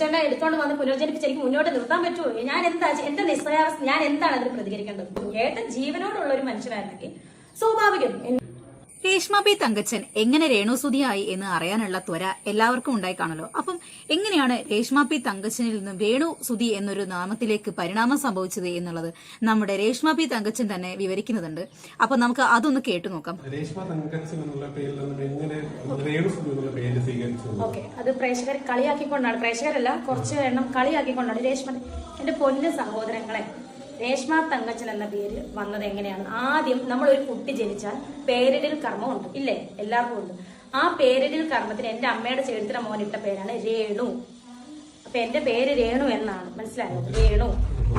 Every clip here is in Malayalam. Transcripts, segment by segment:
ചേട്ടൻ എടുത്തോണ്ട് വന്ന് പുനർജനിപ്പിച്ച് എനിക്ക് മുന്നോട്ട് നിർത്താൻ പറ്റുമോ ഞാൻ എന്താ എന്റെ നിസ്സഹാവസ്ഥ ഞാൻ എന്താണ് അതിന് പ്രതികരിക്കേണ്ടത്? ഏട്ടൻ ജീവനോടുള്ള ഒരു മനുഷ്യനായിരുന്നെങ്കിൽ സ്വാഭാവികം. രേഷ്മ പി തങ്കച്ചൻ എങ്ങനെ രേണുസുതിയായി എന്ന് അറിയാനുള്ള ത്വര എല്ലാവർക്കും ഉണ്ടായി കാണല്ലോ അപ്പം എങ്ങനെയാണ് രേഷ്മ പി തങ്കച്ചനിൽ നിന്നും രേണു സുതി എന്നൊരു നാമത്തിലേക്ക് പരിണാമം സംഭവിച്ചത് എന്നുള്ളത് നമ്മുടെ രേഷ്മ പി തങ്കച്ചൻ തന്നെ വിവരിക്കുന്നുണ്ട് അപ്പൊ നമുക്ക് അതൊന്ന് കേട്ടു നോക്കാം. രേഷ്മ തങ്കച്ചൻ എന്നുള്ള പേരിൽ നിന്ന് എങ്ങനെ രേണുസുതി എന്നുള്ള പേര് സ്വീകരിച്ചു? ഓക്കെ അത് പ്രേക്ഷകർ കളിയാക്കിക്കൊണ്ടാണ്. പ്രേക്ഷകരല്ല കുറച്ച് എണ്ണം കളിയാക്കിക്കൊണ്ടാണ് രേഷ്മ എന്റെ പൊന്ന സഹോദരങ്ങളെ. രേഷ്മ തങ്കച്ചൻ എന്ന പേര് വന്നത് എങ്ങനെയാണ്? ആദ്യം നമ്മൾ ഒരു കുട്ടി ജനിച്ചാൽ പേരിടൽ കർമ്മം ഉണ്ട്. ഇല്ലേ? എല്ലാവർക്കും ഉണ്ട്. ആ പേരിടൽ കർമ്മത്തിന് എന്റെ അമ്മയുടെ ചേട്ടത്തിന് മോൻ ഇട്ട പേരാണ് രേണു. അപ്പൊ എന്റെ പേര് രേണു എന്നാണ്. മനസ്സിലായത് രേണു.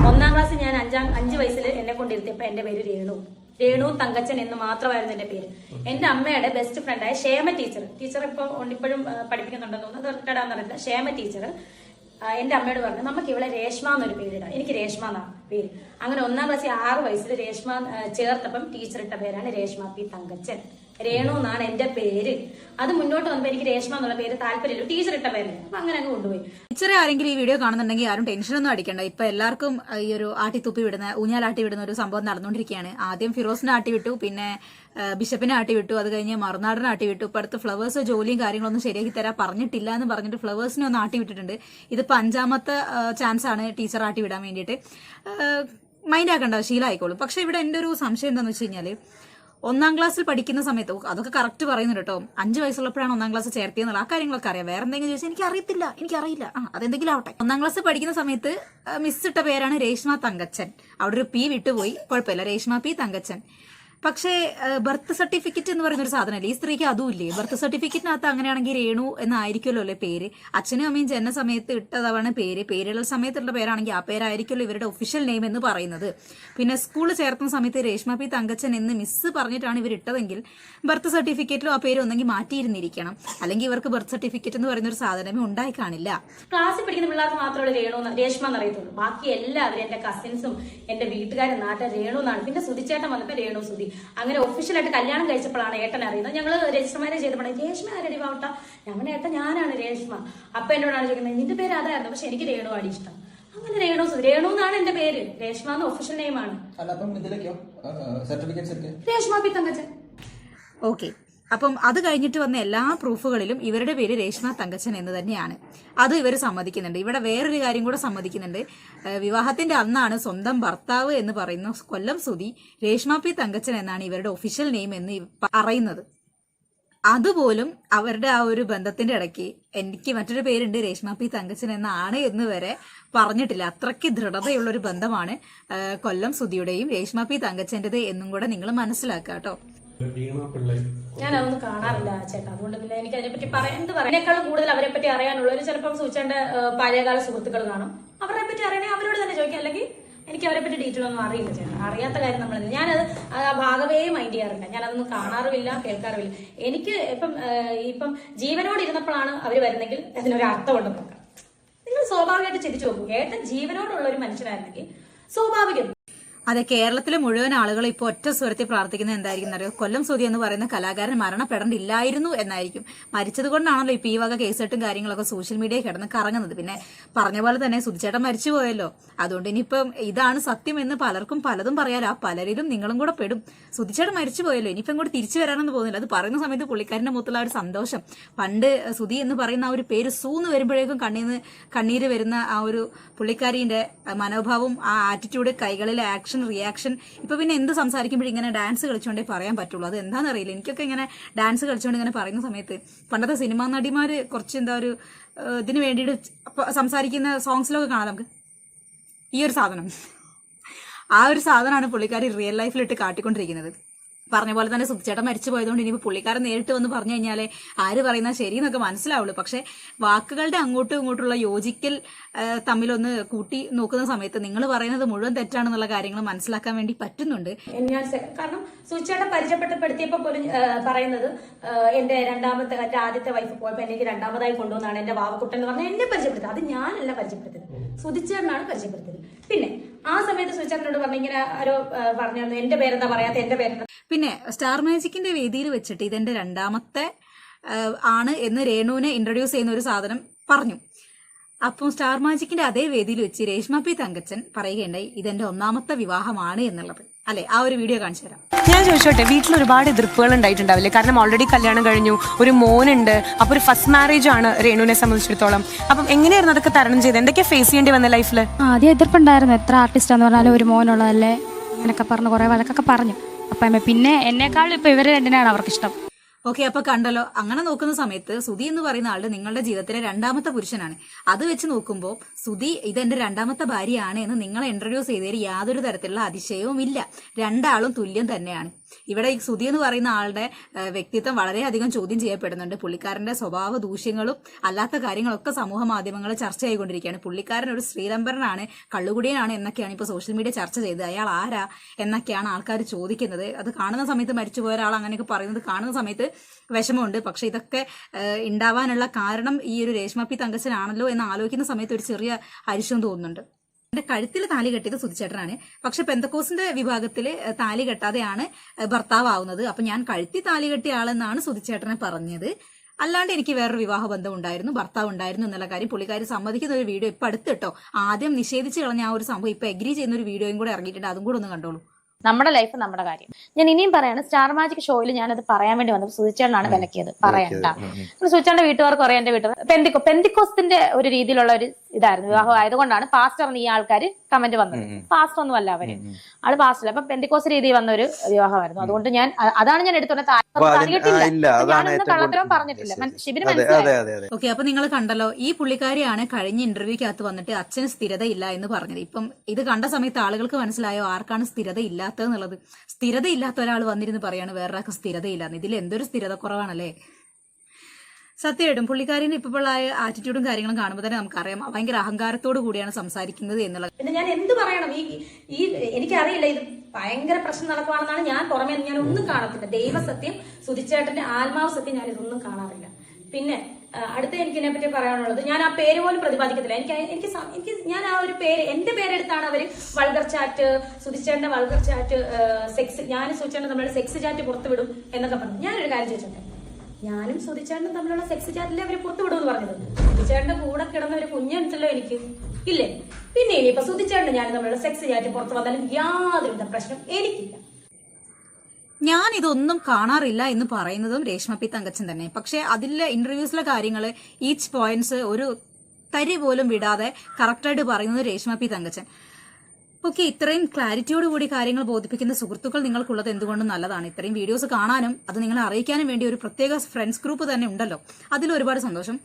ഒന്നാം ക്ലാസ് ഞാൻ അഞ്ചാം അഞ്ച് വയസ്സിൽ എന്നെ കൊണ്ടിരുത്തിയപ്പോ എന്റെ പേര് രേണു. രേണു തങ്കച്ചൻ എന്ന് മാത്രമായിരുന്നു എന്റെ പേര്. എന്റെ അമ്മയുടെ ബെസ്റ്റ് ഫ്രണ്ടായ ക്ഷേമ ടീച്ചർ ടീച്ചർ ഇപ്പോൾ ഇപ്പോഴും പഠിപ്പിക്കുന്നുണ്ടെന്ന് തോന്നുന്നു. ക്ഷേമ ടീച്ചർ എന്റെ അമ്മയോട് പറഞ്ഞു നമുക്ക് ഇവിടെ രേഷ്മ എന്നൊരു പേരിടാം. എനിക്ക് രേഷ്മ എന്നാണ് പേര്. അങ്ങനെ ഒന്നാം ക്ലാസ്സിൽ ആറ് വയസ്സിൽ രേഷ്മ ചേർത്തപ്പം ടീച്ചർ ഇട്ട പേരാണ് രേഷ്മ പി തങ്കച്ചൻ. രേണു എന്നാണ് എന്റെ പേര്. അത് മുന്നോട്ട് വന്നപ്പോ എനിക്ക് രേഷ്മ എന്നുള്ള പേര് താല്പര്യമില്ല. ടീച്ചർ ഇട്ട പേര്. അപ്പൊ അങ്ങനെ അങ്ങ് കൊണ്ടുപോയി. ടീച്ചറെ ആരെങ്കിലും ഈ വീഡിയോ കാണുന്നുണ്ടെങ്കിൽ ആരും ടെൻഷനൊന്നും അടിക്കണ്ട. ഇപ്പൊ എല്ലാവർക്കും ഈ ഒരു ആട്ടിത്തുപ്പി വിടുന്ന ഊഞ്ഞാലാട്ടി വിടുന്ന ഒരു സംഭവം നടന്നുകൊണ്ടിരിക്കുകയാണ്. ആദ്യം ഫിറോസിനെ ആട്ടി വിട്ടു പിന്നെ ബിഷപ്പിനെ ആട്ടി വിട്ടു അത് കഴിഞ്ഞ് മറുനാടിനെ ആട്ടി വിട്ടു. ഇപ്പൊ അടുത്ത് ഫ്ലവേഴ്സ് ജോലിയും കാര്യങ്ങളൊന്നും ശരിയാക്കി തരാ പറഞ്ഞിട്ടില്ല എന്ന് പറഞ്ഞിട്ട് ഫ്ലവേഴ്സിനെ ഒന്ന് ആട്ടി വിട്ടിട്ടുണ്ട്. ഇതിപ്പോ അഞ്ചാമത്തെ ചാൻസ് ആണ് ടീച്ചർ ആട്ടി വിടാൻ വേണ്ടിയിട്ട്. മൈൻഡ് ആക്കണ്ട ശീലമായിക്കോളും പക്ഷെ ഇവിടെ എന്റെ ഒരു സംശയം എന്താണെന്ന് വെച്ച് കഴിഞ്ഞാൽ ഒന്നാം ക്ലാസ്സിൽ പഠിക്കുന്ന സമയത്ത് അതൊക്കെ കറക്റ്റ് പറയുന്നുണ്ട് കേട്ടോ അഞ്ച് വയസ്സുള്ളപ്പോഴാണ് ഒന്നാം ക്ലാസ് ചേർത്തിയെന്നുള്ള ആ കാര്യങ്ങളൊക്കെ അറിയാം. വേറെ എന്തെങ്കിലും ചോദിച്ചാൽ എനിക്ക് അറിയത്തില്ല എനിക്ക് അറിയില്ല ആ അതെന്തെങ്കിലും ആവട്ടെ. ഒന്നാം ക്ലാസ് പഠിക്കുന്ന സമയത്ത് മിസ്സിട്ട മിസ് ഇട്ട പേരാണ് രേഷ്മ തങ്കച്ചൻ. അവിടെ ഒരു പി വിട്ടുപോയി. കുഴപ്പമില്ല. രേഷ്മ പി തങ്കച്ചൻ. പക്ഷേ ബർത്ത് സർട്ടിഫിക്കറ്റ് എന്ന് പറയുന്ന ഒരു സാധനമല്ലേ? ഈ സ്ത്രീക്ക് അതും ഇല്ലേ? ബർത്ത് സർട്ടിഫിക്കറ്റിനകത്ത് അങ്ങനെയാണെങ്കിൽ രേണു എന്നായിരിക്കുമല്ലോ അല്ലേ പേര്? അച്ഛനും അമ്മയും ജനന സമയത്ത് ഇട്ടതാണ് പേര്. പേരുള്ള സമയത്തുള്ള പേരാണെങ്കിൽ ആ പേരായിരിക്കുമല്ലോ ഇവരുടെ ഒഫീഷ്യൽ നെയിം എന്ന് പറയുന്നത്. പിന്നെ സ്കൂളിൽ ചേർത്തുന്ന സമയത്ത് രേഷ്മ പി തങ്കച്ചൻ എന്ന് മിസ് പറഞ്ഞിട്ടാണ് ഇവർ ഇട്ടതെങ്കിൽ ബർത്ത് സർട്ടിഫിക്കറ്റിലും ആ പേര് ഒന്നെങ്കിൽ മാറ്റിയിരുന്നിരിക്കണം. അല്ലെങ്കിൽ ഇവർക്ക് ബർത്ത് സർട്ടിഫിക്കറ്റ് എന്ന് പറയുന്ന ഒരു സാധനമേ ഉണ്ടായി കാണില്ല. ക്ലാസ്സിൽ പഠിക്കുന്ന പിള്ളേർക്ക് മാത്രമേ രേണു രേഷ്മ എന്നറിയത്തുള്ളൂ ബാക്കി എല്ലാവരും എന്റെ കസിൻസും എന്റെ വീട്ടുകാരും നാട്ടിൽ രേണു എന്നാണ്. പിന്നെ സുതിച്ചേട്ടം വന്നപ്പോ രേണു സുധി. അങ്ങനെ ഒഫീഷ്യലായിട്ട് കല്യാണം കഴിച്ചപ്പോഴാണ് ഏട്ടൻ അറിയുന്നത്. ഞങ്ങൾ രജിസ്റ്റർ മാരേജ് ചെയ്തപ്പോൾ രേഷ്മ ആരടി പാവട്ട ഞങ്ങളുടെ ഏട്ടൻ ഞാനാണ് രേഷ്മ. അപ്പൊ എന്നോടാണ് ചോദിക്കുന്നത് നിന്റെ പേര് അതായിരുന്നു? പക്ഷെ എനിക്ക് രേണു ആടി ഇഷ്ടം. അങ്ങനെ രേണു രേണു എന്നാണ് എന്റെ പേര്. രേഷ്മ എന്ന് ഒഫീഷ്യൽ നെയിമാണ് ആണ്. അപ്പം ഇതിലേക്കോ? സർട്ടിഫിക്കറ്റ്സ് ഒക്കെ രേഷ്മ പി തങ്കച്ചൻ ഓക്കെ അപ്പം അത് കഴിഞ്ഞിട്ട് വന്ന എല്ലാ പ്രൂഫുകളിലും ഇവരുടെ പേര് രേഷ്മ തങ്കച്ചൻ എന്ന് തന്നെയാണ്. അത് ഇവർ സമ്മതിക്കുന്നുണ്ട്. ഇവിടെ വേറൊരു കാര്യം കൂടെ സമ്മതിക്കുന്നുണ്ട്. വിവാഹത്തിന്റെ അന്നാണ് സ്വന്തം ഭർത്താവ് എന്ന് പറയുന്ന കൊല്ലം സുതി രേഷ്മ പി തങ്കച്ചൻ എന്നാണ് ഇവരുടെ ഒഫീഷ്യൽ നെയിം എന്ന് പറയുന്നത്. അതുപോലും അവരുടെ ആ ഒരു ബന്ധത്തിന്റെ ഇടയ്ക്ക് എനിക്ക് മറ്റൊരു പേരുണ്ട് രേഷ്മ പി തങ്കച്ചൻ എന്നാണ് എന്ന് വരെ പറഞ്ഞിട്ടില്ല. അത്രയ്ക്ക് ദൃഢതയുള്ള ഒരു ബന്ധമാണ് കൊല്ലം സുതിയുടെയും രേഷ്മ പി തങ്കച്ചന്റെത് എന്നും കൂടെ നിങ്ങൾ മനസ്സിലാക്കുക കേട്ടോ. ഞാൻ അതൊന്നും കാണാറില്ല ചേട്ടാ. അതുകൊണ്ട് പിന്നെ എനിക്ക് അതിനെപ്പറ്റി പറയാൻ എന്ത് പറയാം കൂടുതൽ അവരെ പറ്റി അറിയാനുള്ളവർ ചിലപ്പം സൂചിച്ചേണ്ട പഴയകാല സുഹൃത്തുക്കൾ കാണും. അവരെ പറ്റി അറിയണേ അവരോട് തന്നെ ചോദിക്കാം. അല്ലെങ്കിൽ എനിക്ക് അവരെ പറ്റി ഡീറ്റെയിൽ ഒന്നും അറിയില്ല ചേട്ടാ. അറിയാത്ത കാര്യം നമ്മൾ ഞാനത് ആ ഭാഗവേ മൈൻഡ് ചെയ്യാറില്ല. ഞാൻ അതൊന്നും കാണാറുമില്ല കേൾക്കാറുമില്ല. എനിക്ക് ഇപ്പം ഇപ്പം ജീവനോട് ഇരുന്നപ്പോഴാണ് അവർ വരുന്നെങ്കിൽ അതിനൊരു അർത്ഥമുണ്ടെന്ന് നോക്കാം നിങ്ങൾ സ്വാഭാവികമായിട്ട് ചിരിച്ചു നോക്കും. ഏട്ടൻ ജീവനോടുള്ള ഒരു മനുഷ്യനായിരുന്നെങ്കിൽ സ്വാഭാവികം അതെ കേരളത്തിലെ മുഴുവൻ ആളുകൾ ഇപ്പോൾ ഒറ്റ സ്വരത്തിൽ പ്രാർത്ഥിക്കുന്നത് എന്തായിരിക്കും അറിയോ കൊല്ലം സുതി എന്ന് പറയുന്ന കലാകാരൻ മരണപ്പെടേണ്ടില്ലായിരുന്നു എന്നായിരിക്കും. മരിച്ചത് കൊണ്ടാണല്ലോ ഇപ്പൊ ഈ വക കേസെട്ടും കാര്യങ്ങളൊക്കെ സോഷ്യൽ മീഡിയ കിടന്ന് കറങ്ങുന്നത്. പിന്നെ പറഞ്ഞ പോലെ തന്നെ സുധിച്ചേട്ടൻ മരിച്ചു പോയല്ലോ. അതുകൊണ്ട് ഇനിയിപ്പം ഇതാണ് സത്യം എന്ന് പലർക്കും പലതും പറയാലോ. ആ പലരിലും നിങ്ങളും കൂടെ പെടും. സുധിച്ചേട്ടൻ മരിച്ചു പോയല്ലോ. ഇനിയിപ്പം ഇങ്ങോട്ട് തിരിച്ചു വരാനൊന്നും പോകുന്നില്ല. അത് പറയുന്ന സമയത്ത് പുള്ളിക്കാരന്റെ മുഖത്തുള്ള ഒരു സന്തോഷം. പണ്ട് സുധി എന്ന് പറയുന്ന ആ ഒരു പേര് സൂന്ന് വരുമ്പോഴേക്കും കണ്ണീന്ന് കണ്ണീര് വരുന്ന ആ ഒരു പുള്ളിക്കാരിന്റെ മനോഭാവം ആ ആറ്റിറ്റ്യൂഡ് കൈകളിലെ ആക്ഷൻ റിയാക്ഷൻ ഇപ്പൊ പിന്നെ എന്ത് സംസാരിക്കുമ്പോഴും ഇങ്ങനെ ഡാൻസ് കളിച്ചുകൊണ്ടേ പറയാൻ പറ്റുള്ളൂ. അത് എന്താണെന്ന് അറിയില്ല എനിക്കൊക്കെ ഇങ്ങനെ ഡാൻസ് കളിച്ചുകൊണ്ട് ഇങ്ങനെ പറയുന്ന സമയത്ത് പണ്ടത്തെ സിനിമാ നടിമാര് കുറച്ച് എന്താ ഒരു ഇതിന് വേണ്ടിയിട്ട് സംസാരിക്കുന്ന സോങ്സിലൊക്കെ കാണാം നമുക്ക്. ഈ ഒരു സാധനം. ആ ഒരു സാധനമാണ് പുള്ളിക്കാരി റിയൽ ലൈഫിലിട്ട് കാട്ടിക്കൊണ്ടിരിക്കുന്നത്. പറഞ്ഞ പോലെ തന്നെ സുധിച്ചേട്ടൻ മരിച്ചു പോയതുകൊണ്ട് ഇനിയിപ്പോൾ പുള്ളിക്കാരൻ നേരിട്ട് വന്ന് പറഞ്ഞു കഴിഞ്ഞാൽ ആര് പറയുന്ന ശരി എന്നൊക്കെ മനസ്സിലാവുള്ളൂ. പക്ഷെ വാക്കുകളുടെ അങ്ങോട്ടും ഇങ്ങോട്ടുള്ള യോജിക്കൽ തമ്മിലൊന്ന് കൂട്ടി നോക്കുന്ന സമയത്ത് നിങ്ങൾ പറയുന്നത് മുഴുവൻ തെറ്റാണെന്നുള്ള കാര്യങ്ങൾ മനസ്സിലാക്കാൻ വേണ്ടി പറ്റുന്നുണ്ട്. കാരണം സുചേട്ടൻ പരിചയപ്പെട്ടപ്പെടുത്തിയപ്പോ പോലും പറയുന്നത് എന്റെ രണ്ടാമത്തെ എന്റെ ആദ്യത്തെ വൈഫ് പോയപ്പോ എനിക്ക് രണ്ടാമതായി കൊണ്ടുവന്നാണ് എന്റെ വാവക്കുട്ടൻ എന്ന് പറഞ്ഞാൽ എന്നെ പരിചയപ്പെടുത്തുക അത് ഞാനല്ല പരിചയപ്പെടുത്തുന്നത് സുധിച്ചേട്ടനാണ് പരിചയപ്പെടുത്തുന്നത് പിന്നെ ആ സമയത്ത് പറഞ്ഞു ഇങ്ങനെ ആരോ പറഞ്ഞു എന്റെ പേരെന്താ പറയാത്ത? എന്റെ പേരെന്താ? പിന്നെ സ്റ്റാർ മാജിക്കിന്റെ വേദിയിൽ വെച്ചിട്ട് ഇതെന്റെ രണ്ടാമത്തെ ആണ് എന്ന് രേണുവിനെ ഇൻട്രൊഡ്യൂസ് ചെയ്യുന്ന ഒരു സാധനം പറഞ്ഞു. അപ്പം സ്റ്റാർ മാജിക്കിന്റെ അതേ വേദിയിൽ വെച്ച് രേഷ്മ പി തങ്കച്ചൻ പറയുകയുണ്ടായി ഇതെന്റെ ഒന്നാമത്തെ വിവാഹമാണ് എന്നുള്ളത്. അല്ലെ? ആ ഒരു വീഡിയോ കാണിച്ചു തരാം. ഞാൻ ചോദിച്ചോട്ടെ വീട്ടിൽ ഒരുപാട് എതിർപ്പുകൾ ഉണ്ടായിട്ടുണ്ടാവില്ലേ? കാരണം ഓൾറെഡി കല്യാണം കഴിഞ്ഞു ഒരു മോനുണ്ട് അപ്പൊ ഒരു ഫസ്റ്റ് മാരേജ് ആണ് രേണുവിനെ സംബന്ധിച്ചിടത്തോളം. അപ്പം എങ്ങനെയായിരുന്നു അതൊക്കെ തരണം ചെയ്ത് എന്തൊക്കെ ഫേസ് ചെയ്യേണ്ടി വന്ന ലൈഫിൽ ആദ്യം എതിർപ്പുണ്ടായിരുന്നു എത്ര ആർട്ടിസ്റ്റ് എന്ന് പറഞ്ഞാലും ഒരു മോനുള്ളതല്ലേ? എന്നൊക്കെ പറഞ്ഞു കുറെ വഴക്കൊക്കെ പറഞ്ഞു. അപ്പം പിന്നെ എന്നെക്കാളും ഇപ്പൊ ഇവരെ രണ്ടിനാണ് അവർക്കിഷ്ടം? ഓക്കെ അപ്പൊ കണ്ടല്ലോ അങ്ങനെ നോക്കുന്ന സമയത്ത് സുധി എന്ന് പറയുന്ന ആൾ നിങ്ങളുടെ ജീവിതത്തിലെ രണ്ടാമത്തെ പുരുഷനാണ്. അത് വെച്ച് നോക്കുമ്പോൾ സുധി ഇതെന്റെ രണ്ടാമത്തെ ഭാര്യയാണ് എന്ന് നിങ്ങളെ ഇൻട്രൊഡ്യൂസ് ചെയ്തതിൽ യാതൊരു തരത്തിലുള്ള അതിശയവും ഇല്ല രണ്ടാളും തുല്യം തന്നെയാണ്. ഇവിടെ ഈ സുധി എന്ന് പറയുന്ന ആളുടെ വ്യക്തിത്വം വളരെയധികം ചോദ്യം ചെയ്യപ്പെടുന്നുണ്ട്. പുള്ളിക്കാരന്റെ സ്വഭാവ ദൂഷ്യങ്ങളും അല്ലാത്ത കാര്യങ്ങളൊക്കെ സമൂഹ മാധ്യമങ്ങളിൽ ചർച്ച ചെയ്തുകൊണ്ടിരിക്കുകയാണ് പുള്ളിക്കാരൻ ഒരു ശ്രീലംബരനാണ് കള്ളുകുടിയനാണ് എന്നൊക്കെയാണ് ഇപ്പോൾ സോഷ്യൽ മീഡിയ ചർച്ച ചെയ്തത്. അയാൾ ആരാ എന്നൊക്കെയാണ് ആൾക്കാർ ചോദിക്കുന്നത്. അത് കാണുന്ന സമയത്ത് മരിച്ചുപോയ ഒരാൾ അങ്ങനെയൊക്കെ പറയുന്നത് കാണുന്ന സമയത്ത് വിഷമമുണ്ട്. പക്ഷെ ഇതൊക്കെ ഉണ്ടാവാനുള്ള കാരണം ഈ ഒരു രേഷ്മ പി തങ്കച്ചനാണല്ലോ എന്ന് ആലോചിക്കുന്ന സമയത്ത് ഒരു ചെറിയ അരിശം തോന്നുന്നുണ്ട്. എന്റെ കഴുത്തിൽ താലി കെട്ടിയത് സുധിച്ചേട്ടനാണ്. പക്ഷെ പെന്തക്കോസിന്റെ വിഭാഗത്തിൽ താലി കെട്ടാതെയാണ് ഭർത്താവാവുന്നത്. അപ്പൊ ഞാൻ കഴുത്തി താലി കെട്ടിയ ആളെന്നാണ് സുധിച്ചേട്ടനെ പറഞ്ഞത്. അല്ലാണ്ട് എനിക്ക് വേറൊരു വിവാഹ ബന്ധം ഉണ്ടായിരുന്നു ഭർത്താവ് ഉണ്ടായിരുന്നു എന്നുള്ള കാര്യം പുള്ളിക്കാരി സമ്മതിക്കുന്ന ഒരു വീഡിയോ ഇപ്പൊ അടുത്ത് കേട്ടോ. ആദ്യം നിഷേധിച്ച് കളഞ്ഞ ആ ഒരു സംഭവം ഇപ്പൊ എഗ്രി ചെയ്യുന്ന ഒരു വീഡിയോയും കൂടെ ഇറങ്ങിയിട്ടുണ്ട്. അതും കൂടെ ഒന്ന് കണ്ടോളൂ. നമ്മുടെ ലൈഫ് നമ്മുടെ കാര്യം. ഞാൻ ഇനിയും പറയാണ് സ്റ്റാർ മാജിക് ഷോയിൽ ഞാനത് പറയാൻ വേണ്ടി വന്നത് സുധിച്ചേട്ടനാണ് വിലക്കിയത് പറയണ്ട സുധിച്ചേട്ടന്റെ വീട്ടുകാർക്ക് അറിയാം എന്റെ വീട്ടുകാർ പെന്തിക്കോ പെന്തിക്കോസ്തിന്റെ ഒരു രീതിയിലുള്ള ഒരു ഇതായിരുന്നു വിവാഹം ആയതുകൊണ്ടാണ് പാസ്റ്റർ എന്ന് ഈ ആൾക്കാർ കമന്റ് വന്നത്. പാസ്റ്റർ ഒന്നും അല്ല അവർ. ആൾ പാസ്റ്റർ അപ്പൊ പെന്തിക്കോസ് രീതി വന്ന ഒരു വിവാഹമായിരുന്നു അതുകൊണ്ട് ഞാൻ അതാണ് ഞാൻ ഏറ്റവും കള്ളത്തരം പറഞ്ഞിട്ടില്ല. ശിബിന് മനസ്സിലായി? ഓക്കെ അപ്പൊ നിങ്ങൾ കണ്ടല്ലോ ഈ പുള്ളിക്കാരിയാണ് കഴിഞ്ഞ ഇന്റർവ്യൂക്കകത്ത് വന്നിട്ട് അച്ഛന് സ്ഥിരതയില്ല എന്ന് പറഞ്ഞത്. ഇപ്പം ഇത് കണ്ട സമയത്ത് ആളുകൾക്ക് മനസ്സിലായോ ആർക്കാണ് സ്ഥിരത ഇല്ലാത്തത് എന്നുള്ളത്? സ്ഥിരത ഇല്ലാത്ത ഒരാൾ വന്നിരുന്ന് പറയാണ് വേറൊരാൾക്ക് സ്ഥിരതയില്ല ഇതിൽ എന്തൊരു സ്ഥിരത കുറവാണല്ലേ? സത്യമായിട്ടും പുള്ളിക്കാരിന് ഇപ്പോഴുള്ള ആറ്റിറ്റ്യൂഡും കാര്യങ്ങളും കാണുമ്പോൾ തന്നെ നമുക്കറിയാം. ഭയങ്കര അഹങ്കാരത്തോടു കൂടിയാണ് സംസാരിക്കുന്നത് എന്നുള്ളത്. പിന്നെ ഞാൻ എന്ത് പറയണം? ഈ ഈ എനിക്കറിയില്ല. ഇത് ഭയങ്കര പ്രശ്നം നടക്കുവാണെന്നാണ് ഞാൻ പുറമേ ഞാൻ ഒന്നും കാണത്തില്ല. ദൈവസത്യം സുധിച്ചേട്ടന്റെ ആത്മാവ് സത്യം ഞാൻ ഇതൊന്നും കാണാറില്ല. പിന്നെ അടുത്ത എനിക്ക് ഇതിനെ പറ്റി പറയാനുള്ളത് ഞാൻ ആ പേര് പോലും പ്രതിപാദിക്കത്തില്ല. എനിക്ക് എനിക്ക് എനിക്ക് ഞാൻ ആ ഒരു പേര് എന്റെ പേരെടുത്താണ് അവർ വൾഗർ ചാറ്റ് സുധിച്ചേട്ടന്റെ വൾഗർ ചാറ്റ് സെക്സ് ഞാൻ സുധിച്ചേട്ടൻ നമ്മുടെ സെക്സ് ചാറ്റ് പുറത്തുവിടും എന്നൊക്കെ പറഞ്ഞു. ഞാനൊരു കാര്യം ചോദിച്ചോട്ടെ? ഞാനും സുധിച്ചേട്ടനും തമ്മിലുള്ള സെക്സ് ചാറ്റിലെ അവർ പുറത്തുവിടും എന്ന് പറഞ്ഞത്. സുധിച്ചേട്ടന്റെ കൂടെ കിടന്ന ഒരു കുഞ്ഞുണ്ടല്ലോ എനിക്ക്. ഇല്ലേ? പിന്നെ ഇനിയിപ്പോ സുധിച്ചേട്ടൻ ഞാനും തമ്മിലുള്ള സെക്സ് ചാറ്റ് പുറത്തു വന്നാലും യാതൊരുവിധ പ്രശ്നം എനിക്കില്ല. ഞാൻ ഇതൊന്നും കാണാറില്ല എന്ന് പറയുന്നതും രേഷ്മ പി തങ്കച്ചൻ തന്നെ. പക്ഷെ അതിലെ ഇന്റർവ്യൂസിലെ കാര്യങ്ങൾ ഈച്ച് പോയിന്റ്സ് ഒരു തരി പോലും വിടാതെ കറക്റ്റായിട്ട് പറയുന്നത് രേഷ്മ പി തങ്കച്ചൻ. ഓക്കെ ഇത്രയും ക്ലാരിറ്റിയോട് കൂടി കാര്യങ്ങൾ ബോധിപ്പിക്കുന്ന സുഹൃത്തുക്കൾ നിങ്ങൾക്കുള്ളത് എന്തുകൊണ്ടും നല്ലതാണ്. ഇത്രയും വീഡിയോസ് കാണാനും അത് നിങ്ങളെ അറിയിക്കാനും വേണ്ടി ഒരു പ്രത്യേക ഫ്രണ്ട്സ് ഗ്രൂപ്പ് തന്നെ ഉണ്ടല്ലോ. അതിൽ ഒരുപാട് സന്തോഷം.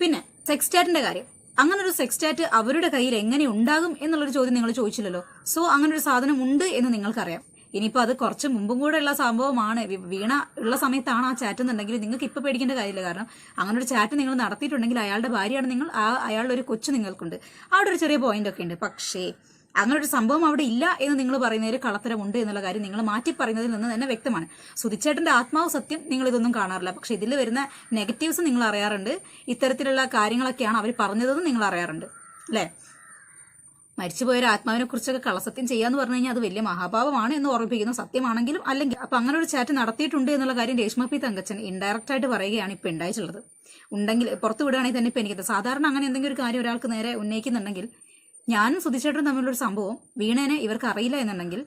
പിന്നെ സെക്സ് ചാറ്റിന്റെ കാര്യം. അങ്ങനെ ഒരു സെക്സ് ചാറ്റ് അവരുടെ കയ്യിൽ എങ്ങനെ ഉണ്ടാകും എന്നുള്ളൊരു ചോദ്യം നിങ്ങൾ ചോദിച്ചില്ലല്ലോ. സോ അങ്ങനെ ഒരു സാധനം ഉണ്ട് എന്ന് നിങ്ങൾക്കറിയാം. ഇനിയിപ്പോൾ അത് കുറച്ച് മുമ്പും കൂടെ ഉള്ള സംഭവമാണ്. വീണ ഉള്ള സമയത്താണ് ആ ചാറ്റ് എന്നുണ്ടെങ്കിൽ നിങ്ങൾക്ക് ഇപ്പോൾ പേടിക്കേണ്ട കാര്യമില്ല. കാരണം അങ്ങനെ ഒരു ചാറ്റ് നിങ്ങൾ നടത്തിയിട്ടുണ്ടെങ്കിൽ അയാളുടെ ഭാര്യയാണ് നിങ്ങൾ ആ അയാളുടെ ഒരു കൊച്ചു നിങ്ങൾക്കുണ്ട്. അവിടെ ഒരു ചെറിയ പോയിന്റ് ഒക്കെ ഉണ്ട്. പക്ഷേ അങ്ങനെ ഒരു സംഭവം അവിടെ ഇല്ല എന്ന് നിങ്ങൾ പറയുന്നതിൽ കളത്തരമുണ്ട് എന്നുള്ള കാര്യം നിങ്ങൾ മാറ്റി പറയുന്നതിൽ നിന്ന് തന്നെ വ്യക്തമാണ്. സുധിച്ചേട്ടന്റെ ആത്മാവ് സത്യം നിങ്ങൾ ഇതൊന്നും കാണാറില്ല. പക്ഷെ ഇതിൽ വരുന്ന നെഗറ്റീവ്സ് നിങ്ങൾ അറിയാറുണ്ട്. ഇത്തരത്തിലുള്ള കാര്യങ്ങളൊക്കെയാണ് അവർ പറഞ്ഞതെന്ന് നിങ്ങൾ അറിയാറുണ്ട്. അല്ലേ? മരിച്ചുപോയ ഒരു ആത്മാവിനെ കുറിച്ചൊക്കെ കളസത്യം ചെയ്യാന്ന് പറഞ്ഞു കഴിഞ്ഞാൽ അത് വലിയ മഹാഭാവമാണ് എന്ന് ഓർമ്മിപ്പിക്കുന്നു. സത്യമാണെങ്കിലും അല്ലെങ്കിൽ അപ്പൊ അങ്ങനെ ഒരു ചാറ്റ് നടത്തിയിട്ടുണ്ട് എന്നുള്ള കാര്യം രേഷ്മ പി തങ്കച്ചൻ ഇൻഡയറക്റ്റ് ആയിട്ട് പറയുകയാണ് ഇപ്പൊ ഉണ്ടായിട്ടുള്ളത്. ഉണ്ടെങ്കിൽ പുറത്തു വിടുകയാണെങ്കിൽ തന്നെ ഇപ്പൊ എനിക്ക് സാധാരണ അങ്ങനെ എന്തെങ്കിലും ഒരു കാര്യം ഒരാൾക്ക് നേരെ ഉന്നയിക്കുന്നുണ്ടെങ്കിൽ ഞാനും സുധിച്ചേട്ടനും തമ്മിലൊരു സംഭവം വീണേനെ ഇവർക്ക് അറിയില്ല എന്നുണ്ടെങ്കിൽ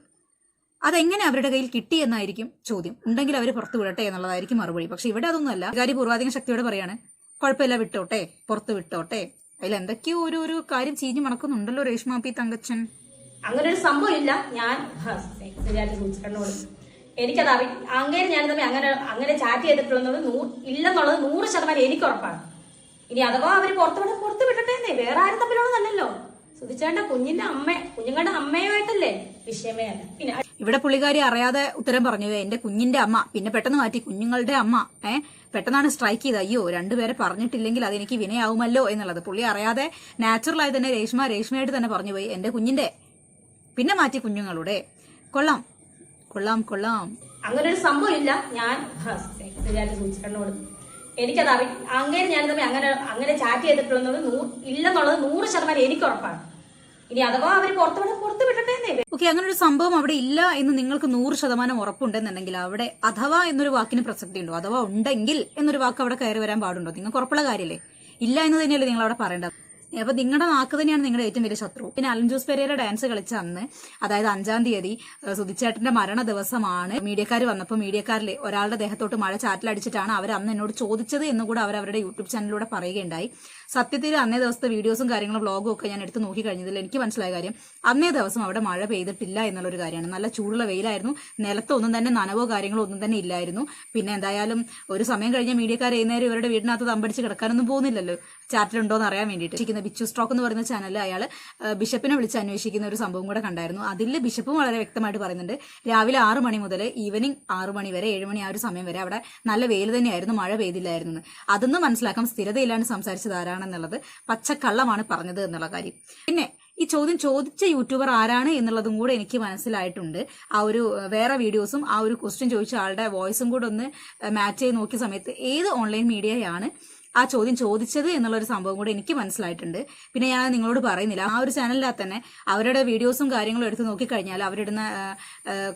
അതെങ്ങനെ അവരുടെ കയ്യിൽ കിട്ടി എന്നായിരിക്കും ചോദ്യം. ഉണ്ടെങ്കിൽ അവർ പുറത്തു വിടട്ടെ എന്നുള്ളതായിരിക്കും മറുപടി. പക്ഷെ ഇവിടെ അതൊന്നുമല്ല. കാര്യ പൂർവാധികം ശക്തിയോടെ പറയാണ് കുഴപ്പമില്ല വിട്ടോട്ടെ പുറത്ത് വിട്ടോട്ടെ. അതിൽ എന്തൊക്കെയോ ഒരു ഒരു കാര്യം ചീഞ്ഞു മണക്കുന്നുണ്ടല്ലോ രേഷ്മ പി തങ്കച്ചൻ. അങ്ങനെ ഒരു സംഭവം ഇല്ല ഞാൻ എനിക്കത് അറി അങ്ങനെ ഞാൻ തമ്മിൽ അങ്ങനെ അങ്ങനെ ചാറ്റ് ചെയ്തിട്ടുള്ളത് ഇല്ലെന്നുള്ളത് നൂറ് ശതമാനം എനിക്ക് ഉറപ്പാണ്. ഇനി അഥവാ അവർ പുറത്തു വിട പുറത്ത് വിടട്ടേന്നേ വേറെ ആരും തമ്മിലുള്ളതല്ലല്ലോ. സുധിച്ചേട്ടന്റെ കുഞ്ഞിന്റെ അമ്മ കുഞ്ഞുങ്ങളുടെ അമ്മയുമായിട്ടല്ലേ വിഷയമേ അല്ല. പിന്നെ ഇവിടെ പുള്ളിക്കാരി അറിയാതെ ഉത്തരം പറഞ്ഞു. എന്റെ കുഞ്ഞിന്റെ അമ്മ. പിന്നെ പെട്ടെന്ന് മാറ്റി കുഞ്ഞുങ്ങളുടെ അമ്മ. ഏഹ് പെട്ടെന്നാണ് സ്ട്രൈക്ക് ചെയ്ത് അയ്യോ രണ്ടുപേരെ പറഞ്ഞിട്ടില്ലെങ്കിൽ അതെനിക്ക് വിനയാവുമല്ലോ എന്നുള്ളത്. പുള്ളി അറിയാതെ നാച്ചുറലായി തന്നെ രേഷ്മ രേഷ്മയായിട്ട് തന്നെ പറഞ്ഞു പോയി. എന്റെ കുഞ്ഞിന്റെ പിന്നെ മാറ്റി കുഞ്ഞുങ്ങളുടെ. കൊള്ളാം. കൊള്ളാം കൊള്ളാം. അങ്ങനെ ഒരു സംഭവം ഇല്ല. ഞാൻ എനിക്കത് അറി അങ്ങനെ ഞാൻ തമ്മിൽ അങ്ങനെ അങ്ങനെ ചാറ്റ് ചെയ്തിട്ടുള്ളത് ഇല്ലെന്നുള്ളത് നൂറ് ശതമാനം എനിക്ക് ഉറപ്പാണ്. ഇനി അഥവാ അവർ പുറത്തു വിട പുറത്ത് വിടട്ടേന്നേ ഓക്കെ അങ്ങനെ ഒരു സംഭവം അവിടെ ഇല്ല എന്ന് നിങ്ങൾക്ക് നൂറ് ശതമാനം ഉറപ്പുണ്ടെന്നുണ്ടെങ്കിൽ അവിടെ അഥവാ എന്നൊരു വാക്കിന് പ്രസക്തി ഉണ്ടോ അഥവാ ഉണ്ടെങ്കിൽ എന്നൊരു വാക്ക് അവിടെ കയറി വരാൻ പാടുണ്ടോ? നിങ്ങൾക്ക് ഉറപ്പുള്ള കാര്യമല്ലേ ഇല്ല എന്ന് തന്നെയല്ലേ നിങ്ങൾ അവിടെ പറയേണ്ടത്? അപ്പൊ നിങ്ങളുടെ നാക്ക് തന്നെയാണ് നിങ്ങളുടെ ഏറ്റവും വലിയ ശത്രു. പിന്നെ അലൻ ജോസ് പെരേര ഡാൻസ് കളിച്ച അന്ന് അതായത് അഞ്ചാം തീയതി സുധിച്ചേട്ടന്റെ മരണ ദിവസമാണ് മീഡിയക്കാർ വന്നപ്പോൾ മീഡിയക്കാരിൽ ഒരാളുടെ ദേഹത്തോട്ട് മഴ ചാറ്റിലടിച്ചിട്ടാണ് അവർ അന്ന് എന്നോട് ചോദിച്ചത് എന്നുകൂടെ അവർ അവരുടെ യൂട്യൂബ് ചാനലിലൂടെ പറയുകയുണ്ടായി. സത്യത്തിൽ അന്നേ ദിവസത്തെ വീഡിയോസും കാര്യങ്ങളും വ്ളോഗും ഒക്കെ ഞാൻ എടുത്ത് നോക്കി കഴിഞ്ഞതിൽ എനിക്ക് മനസ്സിലായ കാര്യം അന്നേ ദിവസം അവിടെ മഴ പെയ്തിട്ടില്ല എന്നുള്ളൊരു കാര്യമാണ്. നല്ല ചൂടുള്ള വെയിലായിരുന്നു. നിലത്തൊന്നും തന്നെ നനവോ കാര്യങ്ങളോ ഒന്നും തന്നെ ഇല്ലായിരുന്നു. പിന്നെ എന്തായാലും ഒരു സമയം കഴിഞ്ഞ മീഡിയക്കാർ നേരം ഇവരുടെ വീടിനകത്ത് തമ്പടിച്ച് കിടക്കാനൊന്നും പോകുന്നില്ലല്ലോ. ചാറ്റിലുണ്ടോ എന്ന് അറിയാൻ വേണ്ടിയിട്ട്. ഇരിക്കുന്ന ബിച്ചു സ്ട്രോക്ക് എന്ന് പറയുന്ന ചാനലിൽ അയാൾ ബിഷപ്പിനെ വിളിച്ച് അന്വേഷിക്കുന്ന ഒരു സംഭവം കൂടെ കണ്ടായിരുന്നു. അതിൽ ബിഷപ്പും വളരെ വ്യക്തമായിട്ട് പറയുന്നുണ്ട് രാവിലെ ആറ് മണി മുതൽ ഈവനിങ് ആറ് മണി വരെ ഏഴ് മണി ആ ഒരു സമയം വരെ അവിടെ നല്ല വെയിൽ തന്നെയായിരുന്നു മഴ പെയ്തില്ലായിരുന്നു. അതൊന്നും മനസ്സിലാക്കാം സ്ഥിരതയില്ലാണ്ട് സംസാരിച്ചത് ആരാണെന്നുള്ളത് പച്ചക്കള്ളമാണ് പറഞ്ഞത് എന്നുള്ള കാര്യം. പിന്നെ ഈ ചോദ്യം ചോദിച്ച യൂട്യൂബർ ആരാണ് എന്നുള്ളതും കൂടെ എനിക്ക് മനസ്സിലായിട്ടുണ്ട്. ആ ഒരു വേറെ വീഡിയോസും ആ ഒരു ക്വസ്റ്റ്യൻ ചോദിച്ച ആളുടെ വോയിസും കൂടെ ഒന്ന് മാച്ച് ചെയ്ത് നോക്കിയ സമയത്ത് ഏത് ഓൺലൈൻ മീഡിയയാണ് ആ ചോദ്യം ചോദിച്ചത് എന്നുള്ള ഒരു സംഭവം കൂടെ എനിക്ക് മനസ്സിലായിട്ടുണ്ട്. പിന്നെ ഞാൻ നിങ്ങളോട് പറയുന്നില്ല. ആ ഒരു ചാനലിനകത്ത് തന്നെ അവരുടെ വീഡിയോസും കാര്യങ്ങളും എടുത്ത് നോക്കിക്കഴിഞ്ഞാൽ അവരിടുന്ന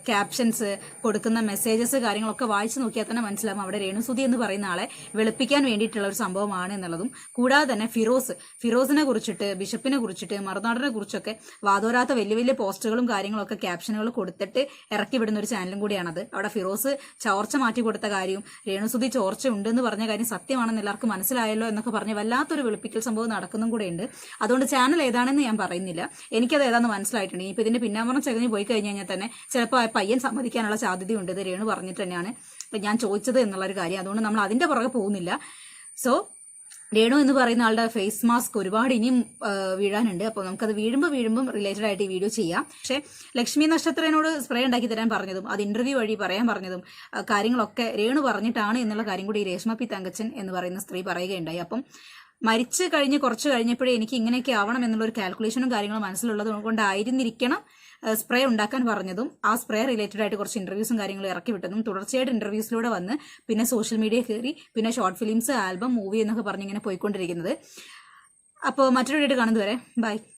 ക്യാപ്ഷൻസ് കൊടുക്കുന്ന മെസ്സേജസ് കാര്യങ്ങളൊക്കെ വായിച്ചു നോക്കിയാൽ തന്നെ മനസ്സിലാവും അവിടെ രേണുസുതി എന്ന് പറയുന്ന ആളെ വെളുപ്പിക്കാൻ വേണ്ടിയിട്ടുള്ള ഒരു സംഭവമാണ് എന്നുള്ളതും. കൂടാതെ തന്നെ ഫിറോസ് ഫിറോസിനെ കുറിച്ചിട്ട് ബിഷപ്പിനെ കുറിച്ചിട്ട് മറുനാടിനെ കുറിച്ചൊക്കെ വാതോരാത്ത വലിയ വലിയ പോസ്റ്ററുകളും കാര്യങ്ങളൊക്കെ ക്യാപ്ഷനുകൾ കൊടുത്തിട്ട് ഇറക്കി വിടുന്ന ഒരു ചാനലും കൂടിയാണത്. അവിടെ ഫിറോസ് ചോർച്ച മാറ്റി കൊടുത്ത കാര്യവും രേണുസുതി ചോർച്ച ഉണ്ടെന്ന് പറഞ്ഞ കാര്യം സത്യമാണെന്ന് എല്ലാവർക്കും മനസ്സിലായല്ലോ എന്നൊക്കെ പറഞ്ഞ് വല്ലാത്തൊരു വെളുപ്പിക്കൽ സംഭവം നടക്കുന്നും കൂടെ ഉണ്ട്. അതുകൊണ്ട് ചാനൽ ഏതാണെന്ന് ഞാൻ പറയുന്നില്ല. എനിക്കത് ഏതാണെന്ന് മനസ്സിലായിട്ടുണ്ട്. ഇനിയിപ്പോൾ ഇതിന്റെ പിന്നാമ്പറം ചകഞ്ഞ് പോയി കഴിഞ്ഞ് കഴിഞ്ഞാൽ തന്നെ ചിലപ്പോൾ പയ്യൻ സമ്മതിക്കാനുള്ള സാധ്യതയുണ്ട് ഇത് രേണു പറഞ്ഞിട്ട് തന്നെയാണ്. ഞാൻ ചോദിച്ചത് എന്നുള്ളൊരു കാര്യം. അതുകൊണ്ട് നമ്മൾ അതിന്റെ പുറകെ പോകുന്നില്ല. സോ രേണു എന്ന് പറയുന്ന ആളുടെ ഫേസ് മാസ്ക് ഒരുപാട് ഇനിയും വീഴാനുണ്ട്. അപ്പോൾ നമുക്കത് വീഴുമ്പോൾ വീഴുമ്പോൾ റിലേറ്റഡ് ആയിട്ട് ഈ വീഡിയോ ചെയ്യാം. പക്ഷേ ലക്ഷ്മി നക്ഷത്രനോട് സ്പ്രേ ഉണ്ടാക്കി തരാൻ പറഞ്ഞതും അത് ഇന്റർവ്യൂ വഴി പറയാൻ പറഞ്ഞതും കാര്യങ്ങളൊക്കെ രേണു പറഞ്ഞിട്ടാണ് എന്നുള്ള കാര്യം കൂടി രേഷ്മ പി തങ്കച്ചൻ എന്ന് പറയുന്ന സ്ത്രീ പറയുകയുണ്ടായി. അപ്പം മരിച്ചു കഴിഞ്ഞ് കുറച്ച് കഴിഞ്ഞപ്പോഴേ എനിക്ക് ഇങ്ങനെയൊക്കെ ആവണം എന്നുള്ള ഒരു കാൽക്കുലേഷനും കാര്യങ്ങളും മനസ്സിലുള്ളത് കൊണ്ടായിരുന്നിരിക്കണം. സ്പ്രേ ഉണ്ടാക്കാൻ പറഞ്ഞതും ആ സ്പ്രേ റിലേറ്റഡ് ആയിട്ട് കുറച്ച് ഇന്റർവ്യൂസും കാര്യങ്ങളും ഇറക്കി വിട്ടതും തുടർച്ചയായിട്ട് ഇന്റർവ്യൂസിലൂടെ വന്ന് പിന്നെ സോഷ്യൽ മീഡിയ കയറി പിന്നെ ഷോർട്ട് ഫിലിംസ് ആൽബം മൂവി എന്നൊക്കെ പറഞ്ഞിങ്ങനെ പോയിക്കൊണ്ടിരിക്കുന്നത്. അപ്പോൾ മറ്റൊരു വീഡിയോ കാണുന്നതുവരെ ബൈ